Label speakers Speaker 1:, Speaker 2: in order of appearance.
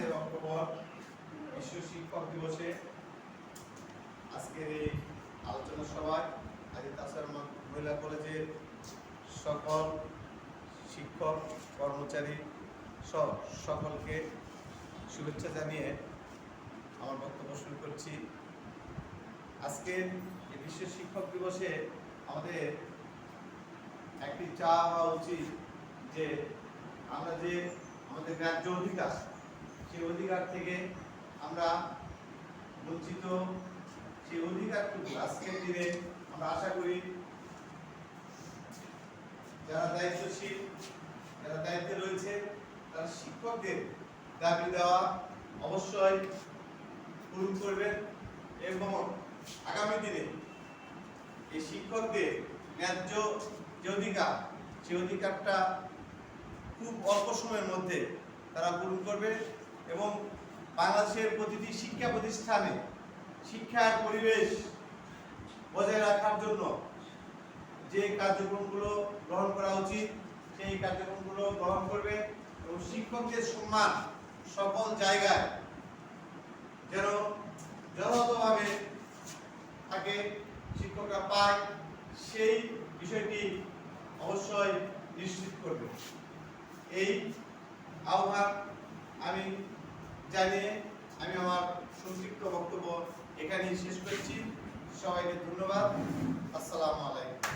Speaker 1: পাঁচই অক্টোবর বিশ্ব শিক্ষক দিবসে আজকের এই আলোচনা সভায় আজ তাছাড়া মহিলা কলেজের সকল শিক্ষক, কর্মচারী সহ সকলকে শুভেচ্ছা জানিয়ে আমার বক্তব্য শুরু করছি। আজকের এই বিশ্ব শিক্ষক দিবসে আমাদের একটি চা হওয়া উচিত যে আমরা যে আমাদের ন্যায্য অধিকার সেই অধিকার থেকে আমরা বঞ্চিত সেই অধিকারটুকু আজকের দিনে আমরা আশা করি যারা দায়িত্বশীল, যারা দায়িত্বে রয়েছে, তারা শিক্ষকদের দাবি দেওয়া অবশ্যই পূরণ করবেন এবং আগামী দিনে এই শিক্ষকদের ন্যায্য যে অধিকার সেই অধিকারটা খুব অল্প সময়ের মধ্যে তারা পূরণ করবে। এবং বাংলাদেশের প্রতিটি শিক্ষা প্রতিষ্ঠানে শিক্ষার পরিবেশ বজায় রাখার জন্য যে কার্যক্রমগুলো গ্রহণ করা উচিত, সেই কার্যক্রমগুলো গ্রহণ করবে এবং শিক্ষকদের সম্মান সকল জায়গায় যেন যথাযথভাবে তাকে শিক্ষকরা পায়, সেই বিষয়টি অবশ্যই নিশ্চিত করবে। এই আহ্বান আমি জানিয়ে আমি আমার সংক্ষিপ্ত বক্তব্য এখানেই শেষ করছি। সবাইকে ধন্যবাদ। আসসালামু আলাইকুম।